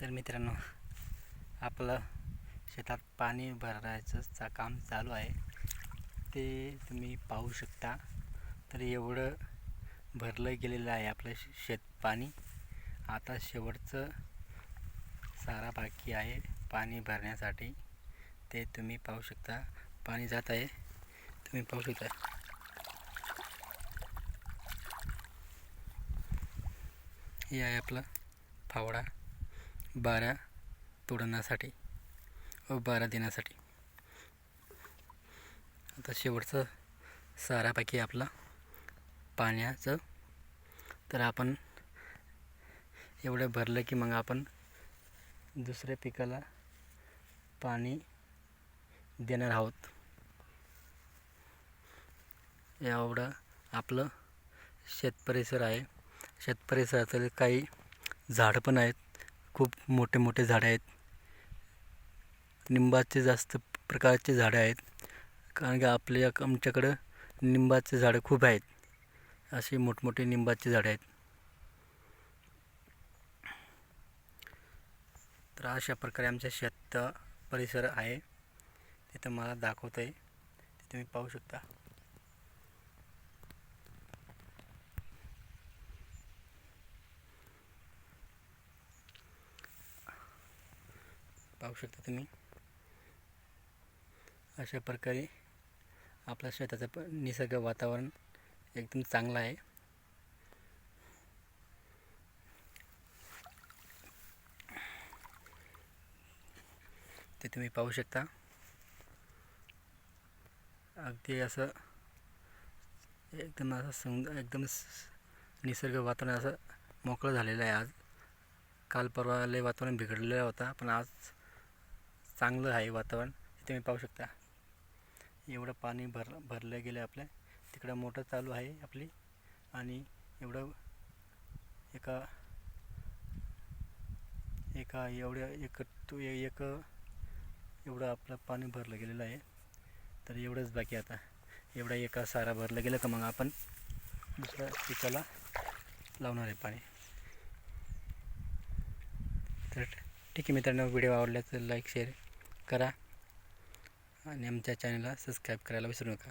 तर मित्रांनो आपलं शेतात पाणी भरायचं काम चालू आहे. ते तुम्ही पाहू शकता. तर एवढं भरलं गेलेलं आहे आपलं शे- शेत पाणी. आता शेवटचं सारा बाकी आहे पाणी भरण्यासाठी. ते तुम्ही पाहू शकता. पाणी जात आहे. तुम्ही पाहू शकता. हे आहे आपलं फावडा. बारा तोडण्यासाठी व बारा देण्यासाठी. आता शेवटचं सारापैकी आपला पाण्याचं. तर आपण एवढं भरलं की मग आपण दुसऱ्या पिकाला पाणी देणार आहोत. एवढं आपलं शेत परिसर आहे. शेत परिसरातील काही झाडं पण आहेत. खूप मोठे मोठे झाडे आहेत. निंबाचे जास्त प्रकारचे झाडं आहेत. कारण की आपल्या आमच्याकडं निंबाचे झाडं खूप आहेत. असे मोठमोठे निंबाचे झाडं आहेत. तर अशा प्रकारे आमच्या शेत परिसर आहे. तिथं मला दाखवतं आहे ते तुम्ही पाहू शकता. पाहू शकता तुम्ही. अशा प्रकारे आपल्या शेताचं प निसर्ग वातावरण एकदम चांगलं आहे. ते तुम्ही पाहू शकता. अगदी असं एकदम असं सुंद एकदम निसर्ग वातावरण असं मोकळं झालेलं आहे आज. काल परवा लय वातावरण बिघडलेलं होता पण आज चांगलं आहे वातावरण. तुम्ही पाहू शकता. एवढं पाणी भर भरलं गेलं आपल्या. तिकडं मोटर चालू आहे आपली. आणि एवढं एका एका एवढ्या एक तू ए- एक एवढं आपलं पाणी भरलं गेलेलं आहे. तर एवढंच बाकी आता. एवढा एका सारा भरलं गेलं का मग आपण दुसऱ्या पिकाला लावणार आहे पाणी. तर ठीक आहे मित्रांनो व्हिडिओ आवडला तर लाईक शेअर करा. आणि आमच्या चॅनलला सबस्क्राईब करायला विसरू नका.